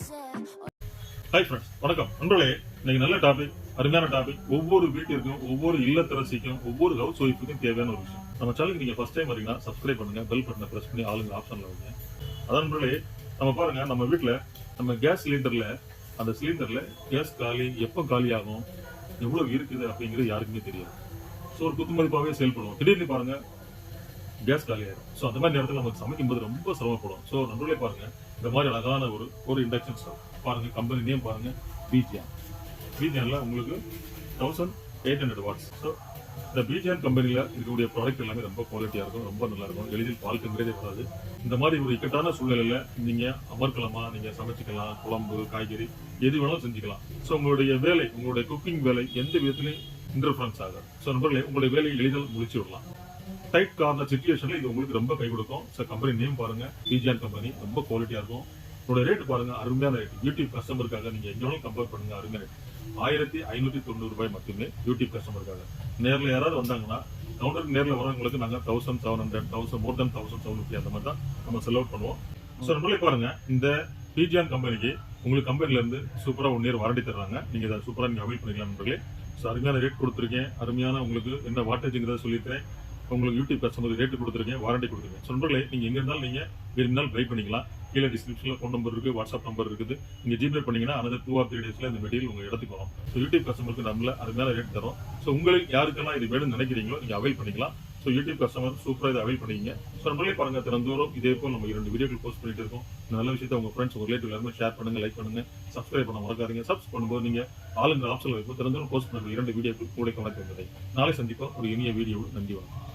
Hi friends வணக்கம். நண்பர்களே இன்னைக்கு நல்ல டாபிக் அருமையான டாபிக் ஒவ்வொரு வீட்டிற்கும் ஒவ்வொரு இல்லத்தரசிக்கும் ஒவ்வொரு ஹவுஸ் ஒய்ஃபுக்கும் தேவையான ஒரு விஷயம். நம்ம சேனலுக்கு நீங்க ஃபர்ஸ்ட் டைம் வரீங்கன்னா சப்ஸ்கிரைப் பண்ணுங்க பெல் பட்டனை ப்ரெஸ் பண்ணி ஆளுங்க ஆப்ஷன்ல வருங்க அதான் நண்பர்களே நம்ம பாருங்க நம்ம வீட்டில் நம்ம கேஸ் சிலிண்டர்ல அந்த சிலிண்டர்ல கேஸ் காலி எப்போ காலி ஆகும் எவ்வளவு இருக்குது அப்படிங்கிறது யாருக்குமே தெரியாது. ஸோ ஒரு குத்துமதிப்பாகவே சேல் திடீர்னு பாருங்க கேஸ் காலி ஆயிடும் ஸோ அந்த மாதிரி நேரத்தில் நமக்கு சமைக்கும்போது ரொம்ப சிரமப்படும். ஸோ நம்மளே பாருங்க இந்த மாதிரி அழகான ஒரு ஒரு இண்டக்ஷன் ஸ்டவ் பாருங்க கம்பெனி நேம் பாருங்க பிஜிஎன் பிஜியான்ல உங்களுக்கு thousand eight hundred watts so இந்த பிஜிஎன் கம்பெனியில் இருக்கக்கூடிய ப்ராடக்ட் எல்லாமே ரொம்ப குவாலிட்டியாக இருக்கும் ரொம்ப நல்லா இருக்கும். எளிதில் பால்க்குங்கிறதே வராது. இந்த மாதிரி ஒரு இக்கட்டான சூழ்நிலையில் நீங்கள் அமர்க்கலமா நீங்கள் சமைச்சிக்கலாம். குழம்பு காய்கறி எது வேணாலும் செஞ்சுக்கலாம். ஸோ உங்களுடைய வேலை உங்களுடைய குக்கிங் வேலை எந்த விதத்திலையும் இன்டர்ஃபரன்ஸ் ஆகாது. ஸோ நண்பர்களே உங்களுடைய வேலையை எளிதில் முடிச்சு விடலாம். டைட் கார்னர் சுச்சுவேஷன்ல இது உங்களுக்கு ரொம்ப கை கொடுக்கும். சார் கம்பெனி நேம் பாருங்க. பிஜிஆன் கம்பெனி ரொம்ப குவாலிட்டியா இருக்கும். உங்களோட ரேட் பாருங்க. அருமையான ரேட் யூடியூப் கஸ்டமருக்காக நீங்க எங்கேயும் கம்பேர் பண்ணுங்க. அருமையான ரேட் ஆயிரத்தி ஐநூத்தி தொண்ணூறு ரூபாய் மட்டுமே யூடியூப் கஸ்டமருக்காக நேரில் யாராவது வந்தாங்கன்னா கவுண்டருக்கு நேரில் வரவங்களுக்கு நாங்கள் thousand seven hundred thousand more then thousand seven fifty அந்த மாதிரி தான் நம்ம செலவு பண்ணுவோம். ஸோ நம்மளே பாருங்க. இந்த பிஜிஆன் கம்பெனிக்கு உங்களுக்கு கம்பெனிலேருந்து சூப்பராக ஒன் இயர் வாரண்டி தர்றாங்க. நீங்கள் அதை சூப்பராக நீங்கள் அவைல் பண்ணிக்கலாம் நண்பர்களே. ஸோ அருமையான ரேட் கொடுத்துருக்கேன். அருமையான உங்களுக்கு என்ன வாட்டேஜுங்கிறத சொல்லியிருக்கேன் உங்களுக்கு யூடியூப் கஸ்டமருக்கு ரேட்டு கொடுத்துருக்கேன் வாரண்டி கொடுத்துருக்கேன். ஸோ நண்பர்களே நீங்க எங்க இருந்தாலும் நீங்க விரும்பினாலும் ட்ரை பண்ணிக்கலாம். கீழே டிஸ்கிரிப்ஷன்ல ஃபோன் நம்பர் இருக்கு வாட்ஸ்அப் நம்பர் இருக்குது. நீங்க ஜிபே பண்ணீங்கன்னா அந்த டூ ஆர் த்ரீ டேஸ்ல இந்த மெட்டீரியல் உங்க இடத்துக்கு வரும். ஸோ யூடியூப் கஸ்டமருக்கு நம்மள மேலே ரேட் தரும். ஸோ உங்களுக்கு யாருக்கெல்லாம் இது வேணும்னு நினைக்கிறீங்களோ நீங்க அவைல் பண்ணிக்கலாம். ஸோ யூடியூப் கஸ்டமர் சூப்பராக இதை அவைல் பண்ணிங்க ஸோ நம்மளே பாருங்க திறந்தோறும் இதே போல் நம்ம இரண்டு வீடியோக்கள் போஸ்ட் பண்ணிட்டு இருக்கோம். நல்ல விஷயத்த உங்க ஃப்ரெண்ட்ஸ் உங்க ரிலேட்டிவ் எல்லாருமே ஷேர் பண்ணுங்க லைக் பண்ணுங்க சப்ஸ்கிரைப் பண்ண மறக்காதீங்க. சப்ஸ் பண்ணும்போது நீங்க ஆளுங்க ஆப்ஷன் வைக்கும் திறந்தோறும் போஸ்ட் பண்ணுற இரண்டு வீடியோக்கள் கூட கணக்கு நாளை சந்திப்போம். ஒரு இனிய வீடியோ நன்றி வணக்கம்.